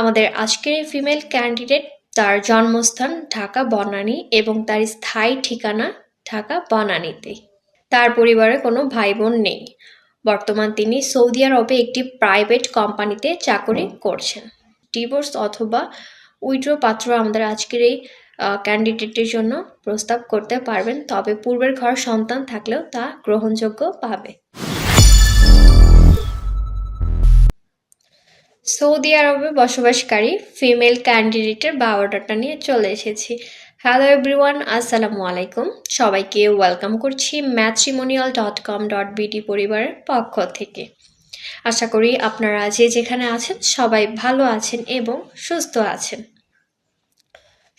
আমাদের আজকের এই ফিমেল ক্যান্ডিডেট তার জন্মস্থান ঢাকা বনানী এবং তার স্থায়ী ঠিকানা ঢাকা বনানীতে। তার পরিবারে কোনো ভাই বোন নেই। বর্তমান তিনি সৌদি আরবে একটি প্রাইভেট কোম্পানিতে চাকরি করছেন। ডিভোর্স অথবা উইড্রো পাত্র আমাদের আজকের এই ক্যান্ডিডেটের জন্য প্রস্তাব করতে পারবেন, তবে পূর্বের ঘর সন্তান থাকলেও তা গ্রহণযোগ্য পাবে। সৌদি আরবে বসবাসকারী ফিমেল ক্যান্ডিডেটের বায়োডাটা নিয়ে চলে এসেছি। হ্যালো এভরিওয়ান আসসালামু আলাইকুম। সবাইকে ওয়েলকাম করছি matrimonial dot com dot BD পরিবারের পক্ষ থেকে। আশা করি আপনারা যে যেখানে আছেন সবাই ভালো আছেন এবং সুস্থ আছেন।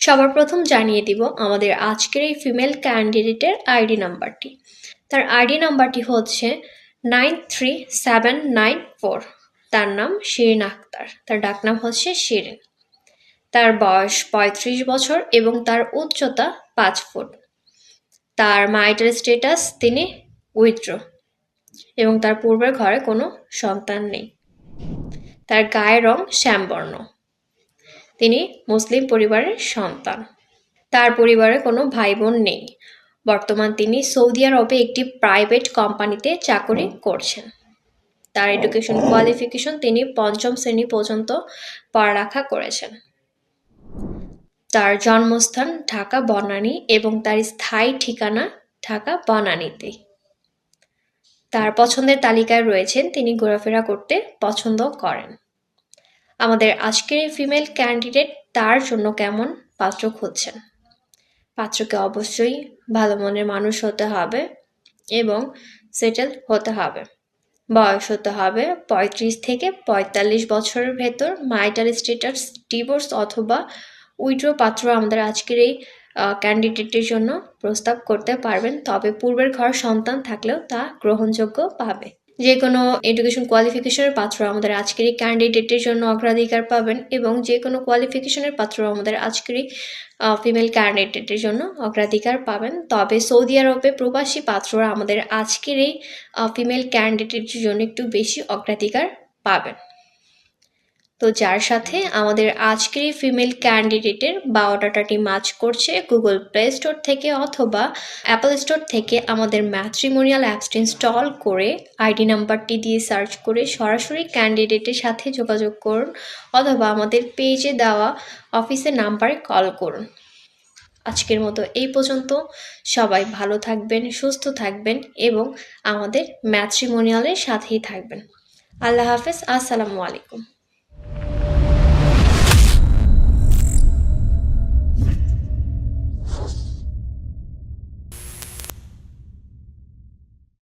সবার প্রথম জানিয়ে দিব আমাদের আজকের এই ফিমেল ক্যান্ডিডেটের আইডি নাম্বারটি তার আইডি নাম্বারটি হচ্ছে nine three seven nine four তার নাম শিরিন আক্তার তার ডাকনাম হচ্ছে শিরিন। তার বয়স পঁয়ত্রিশ বছর এবং তার উচ্চতা পাঁচ ফুট। তার মাইটার স্টেটাস তিনি উইথড্র এবং তার পূর্বের ঘরে কোনো সন্তান নেই। তার গায়ের রং শ্যামবর্ণ। তিনি মুসলিম পরিবারের সন্তান। তার পরিবারে কোনো ভাই বোন নেই। বর্তমান তিনি সৌদি আরবে একটি প্রাইভেট কোম্পানিতে চাকরি করছেন। তার এডুকেশন কোয়ালিফিকেশন তিনি পঞ্চম শ্রেণি পর্যন্ত পড়ালেখা করেছেন। তার জন্মস্থান ঢাকা বনানী এবং তার স্থায়ী ঠিকানা ঢাকা বনানীতে। তার পছন্দের তালিকায় রয়েছেন তিনি ঘোরাফেরা করতে পছন্দ করেন। আমাদের আজকের ফিমেল ক্যান্ডিডেট তার জন্য কেমন পাত্র খুঁজছেন? পাত্রকে অবশ্যই ভালো মনের মানুষ হতে হবে এবং সেটেল হতে হবে। বয়স হতে হবে পঁয়ত্রিশ থেকে পঁয়তাল্লিশ বছরের ভেতর মাইটাল স্টেটাস ডিভোর্স অথবা উইড্রো পাত্র আমাদের আজকের এই ক্যান্ডিডেটের জন্য প্রস্তাব করতে পারবেন। তবে পূর্বের ঘর সন্তান থাকলেও তা গ্রহণযোগ্য পাবে। যে কোনো এডুকেশন কোয়ালিফিকেশনের পাত্র আমাদের আজকেরই ক্যান্ডিডেটের জন্য অগ্রাধিকার পাবেন এবং যে কোনো কোয়ালিফিকেশনের পাত্র আমাদের আজকেরই ফিমেল ক্যান্ডিডেটের জন্য অগ্রাধিকার পাবেন। তবে সৌদি আরবে প্রবাসী পাত্ররা আমাদের আজকের এই ফিমেল ক্যান্ডিডেটের জন্য একটু বেশি অগ্রাধিকার পাবেন। তো যার সাথে আমাদের আজকের এই ফিমেল ক্যান্ডিডেটের বায়োডাটাটি ম্যাচ করছে গুগল প্লে স্টোর থেকে অথবা অ্যাপল স্টোর থেকে আমাদের ম্যাট্রিমোনিয়াল অ্যাপসটি ইনস্টল করে আইডি নাম্বারটি দিয়ে সার্চ করে সরাসরি ক্যান্ডিডেটের সাথে যোগাযোগ করুন অথবা আমাদের পেজে দেওয়া অফিসের নাম্বারে কল করুন। আজকের মতো এই পর্যন্ত। সবাই ভালো থাকবেন, সুস্থ থাকবেন এবং আমাদের ম্যাট্রিমোনিয়ালের সাথেই থাকবেন। আল্লাহ হাফেজ, আসসালামু আলাইকুম।